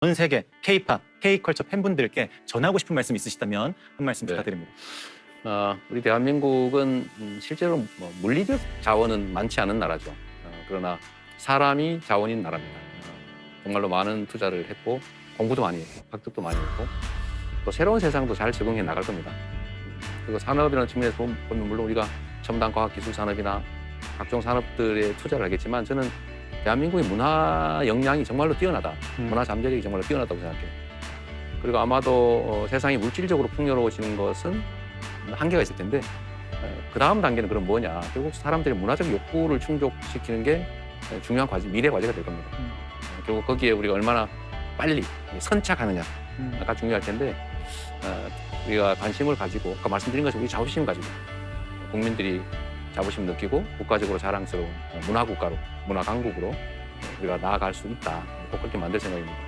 전 세계 K-팝, K-컬처 팬분들께 전하고 싶은 말씀 있으시다면 한 말씀 네. 부탁드립니다. 어, 우리 대한민국은 음, 실제로 뭐 물리적 자원은 많지 않은 나라죠. 어, 그러나 사람이 자원인 나라입니다. 어, 정말로 많은 투자를 했고 공부도 많이 했고 학습도 많이 했고 또 새로운 세상도 잘 적응해 나갈 겁니다. 음, 그리고 산업이라는 측면에서 보면 물론 우리가 첨단 과학 기술 산업이나 각종 산업들에 투자를 하겠지만 저는 대한민국의 문화 역량이 정말로 뛰어나다. 음. 문화 잠재력이 정말로 뛰어나다고 생각해요. 그리고 아마도 어, 세상이 물질적으로 풍요로워지는 것은 한계가 있을 텐데 그 다음 단계는 그럼 뭐냐? 결국 사람들의 문화적 욕구를 충족시키는 게 어, 중요한 과제, 미래 과제가 될 겁니다. 음. 어, 결국 거기에 우리가 얼마나 빨리 선착하느냐가 음. 중요할 텐데 어, 우리가 관심을 가지고 아까 말씀드린 것처럼 우리 자부심 가지고 국민들이 자부심 느끼고 국가적으로 자랑스러운 문화 국가로 문화 강국으로 우리가 나아갈 수 있다. 꼭 그렇게 만들 생각입니다.